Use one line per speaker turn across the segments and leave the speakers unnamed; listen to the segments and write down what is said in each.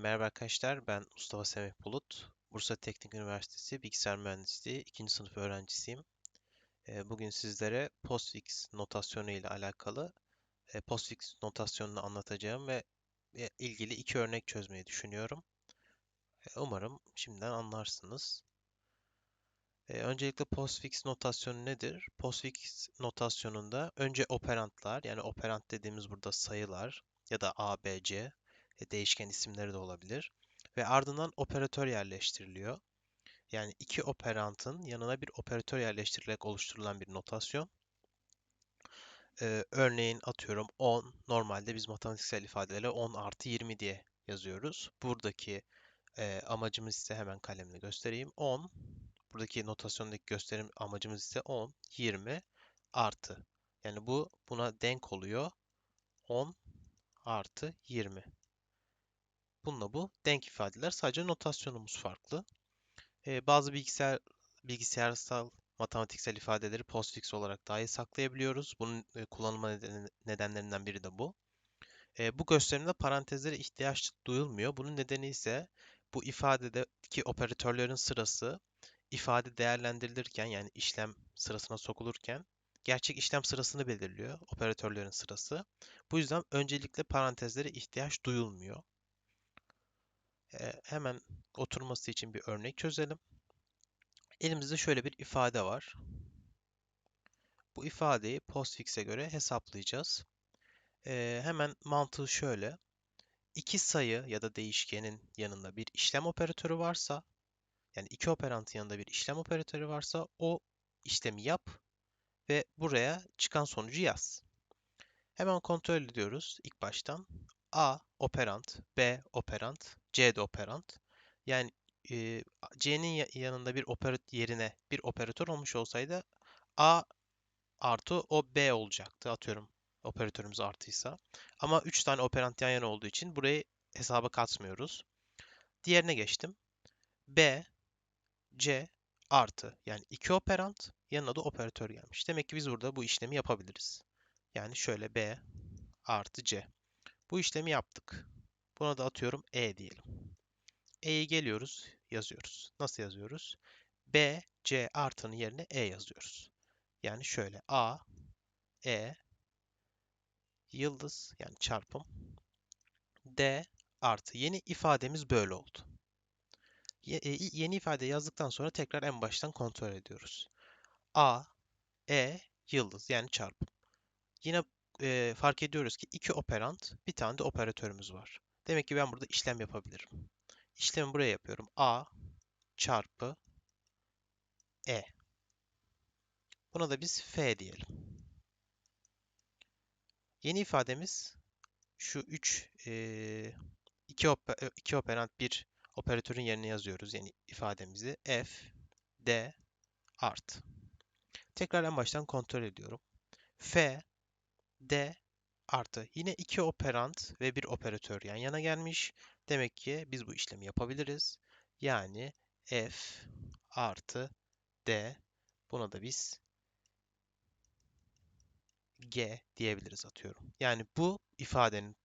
Merhaba arkadaşlar, ben Mustafa Semih Bulut. Bursa Teknik Üniversitesi Bilgisayar Mühendisliği 2. sınıf öğrencisiyim. Ee, Bugün sizlere postfix notasyonu ile alakalı e, postfix notasyonunu anlatacağım ve ilgili iki örnek çözmeyi düşünüyorum. E, Umarım şimdiden anlarsınız. E, Öncelikle postfix notasyonu nedir? Postfix notasyonunda önce operantlar, yani operant dediğimiz burada sayılar ya da A, B, C e, değişken isimleri de olabilir. Ve ardından operatör yerleştiriliyor. Yani iki operantın yanına bir operatör yerleştirilerek oluşturulan bir notasyon. Ee, örneğin atıyorum 10. Normalde biz matematiksel ifadelerle 10 artı 20 diye yazıyoruz. Buradaki e, amacımız ise hemen kalemle göstereyim. 10. Buradaki notasyondaki gösterim amacımız ise 10, 20 artı. Yani bu buna denk oluyor. 10 artı 20. Bununla bu denk ifadeler. Sadece notasyonumuz farklı. Ee, bazı bilgisayar bilgisayarsal matematiksel ifadeleri postfix olarak dahi saklayabiliyoruz. Bunun e, kullanılma nedeni, nedenlerinden biri de bu. E, bu gösterimde parantezlere ihtiyaç duyulmuyor. Bunun nedeni ise bu ifadedeki operatörlerin sırası ifade değerlendirilirken yani işlem sırasına sokulurken gerçek işlem sırasını belirliyor operatörlerin sırası. Bu yüzden öncelikle parantezlere ihtiyaç duyulmuyor. E, hemen oturması için bir örnek çözelim. Elimizde şöyle bir ifade var. Bu ifadeyi postfix'e göre hesaplayacağız. E, hemen mantığı şöyle. İki sayı ya da değişkenin yanında bir işlem operatörü varsa, yani iki operantın yanında bir işlem operatörü varsa o işlemi yap ve buraya çıkan sonucu yaz. Hemen kontrol ediyoruz ilk baştan. A operant, B operant, C de operant. Yani e, C'nin yanında bir operatör yerine bir operatör olmuş olsaydı A artı o B olacaktı. Atıyorum operatörümüz artıysa. Ama 3 tane operant yan yana olduğu için burayı hesaba katmıyoruz. Diğerine geçtim. B, C artı. Yani iki operant yanına da operatör gelmiş. Demek ki biz burada bu işlemi yapabiliriz. Yani şöyle B artı C. Bu işlemi yaptık. Buna da atıyorum E diyelim. E'yi geliyoruz, yazıyoruz. Nasıl yazıyoruz? B, C artının yerine E yazıyoruz. Yani şöyle A, E, yıldız yani çarpım, D artı. Yeni ifademiz böyle oldu. E, yeni ifade yazdıktan sonra tekrar en baştan kontrol ediyoruz. A, E, yıldız yani çarpım. Yine e, fark ediyoruz ki iki operant, bir tane de operatörümüz var. Demek ki ben burada işlem yapabilirim. İşlemi buraya yapıyorum. A çarpı E. Buna da biz F diyelim. Yeni ifademiz şu 3 e, iki, oper, iki bir operatörün yerine yazıyoruz yeni ifademizi. F D art. Tekrar en baştan kontrol ediyorum. F D artı. Yine iki operant ve bir operatör yan yana gelmiş. Demek ki biz bu işlemi yapabiliriz. Yani f artı d buna da biz g diyebiliriz atıyorum. Yani bu ifadenin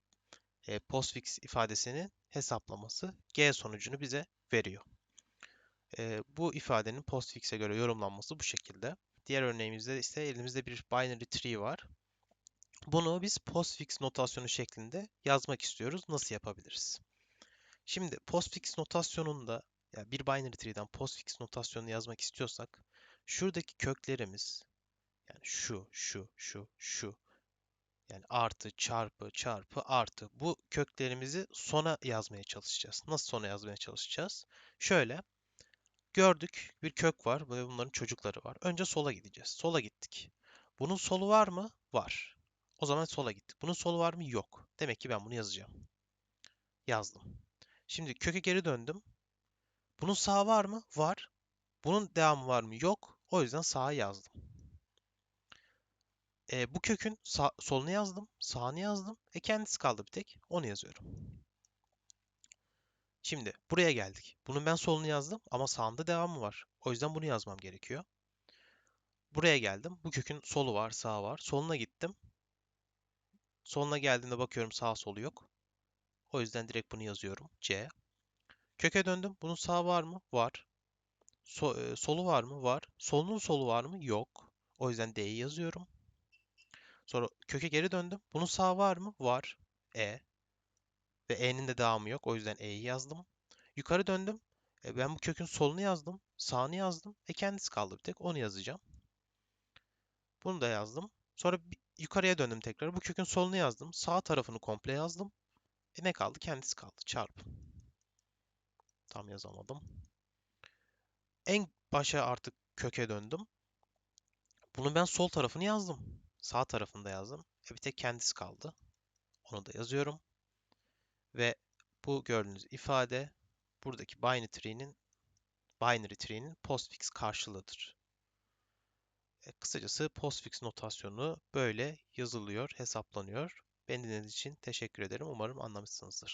e, postfix ifadesinin hesaplaması g sonucunu bize veriyor. E, bu ifadenin postfix'e göre yorumlanması bu şekilde. Diğer örneğimizde ise elimizde bir binary tree var. Bunu biz postfix notasyonu şeklinde yazmak istiyoruz. Nasıl yapabiliriz? Şimdi postfix notasyonunda yani bir binary tree'den postfix notasyonu yazmak istiyorsak şuradaki köklerimiz yani şu, şu, şu, şu yani artı, çarpı, çarpı, artı bu köklerimizi sona yazmaya çalışacağız. Nasıl sona yazmaya çalışacağız? Şöyle gördük bir kök var ve bunların çocukları var. Önce sola gideceğiz. Sola gittik. Bunun solu var mı? Var. O zaman sola gittik. Bunun solu var mı? Yok. Demek ki ben bunu yazacağım. Yazdım. Şimdi köke geri döndüm. Bunun sağı var mı? Var. Bunun devamı var mı? Yok. O yüzden sağa yazdım. E, bu kökün sağ, solunu yazdım. Sağını yazdım. E kendisi kaldı bir tek. Onu yazıyorum. Şimdi buraya geldik. Bunun ben solunu yazdım ama sağında devamı var. O yüzden bunu yazmam gerekiyor. Buraya geldim. Bu kökün solu var, sağı var. Soluna gittim. Soluna geldiğinde bakıyorum sağ solu yok. O yüzden direkt bunu yazıyorum. C. Köke döndüm. Bunun sağı var mı? Var. So- e, solu var mı? Var. Solunun solu var mı? Yok. O yüzden D'yi yazıyorum. Sonra köke geri döndüm. Bunun sağı var mı? Var. E. Ve E'nin de devamı yok. O yüzden E'yi yazdım. Yukarı döndüm. E, ben bu kökün solunu yazdım. Sağını yazdım. E kendisi kaldı bir tek. Onu yazacağım. Bunu da yazdım. Sonra yukarıya döndüm tekrar. Bu kökün solunu yazdım. Sağ tarafını komple yazdım. E ne kaldı? Kendisi kaldı. Çarpı. Tam yazamadım. En başa artık köke döndüm. Bunun ben sol tarafını yazdım. Sağ tarafını da yazdım. E bir tek kendisi kaldı. Onu da yazıyorum. Ve bu gördüğünüz ifade buradaki binary tree'nin binary tree'nin postfix karşılığıdır. E, kısacası postfix notasyonu böyle yazılıyor, hesaplanıyor. Beni dinlediğiniz için teşekkür ederim. Umarım anlamışsınızdır.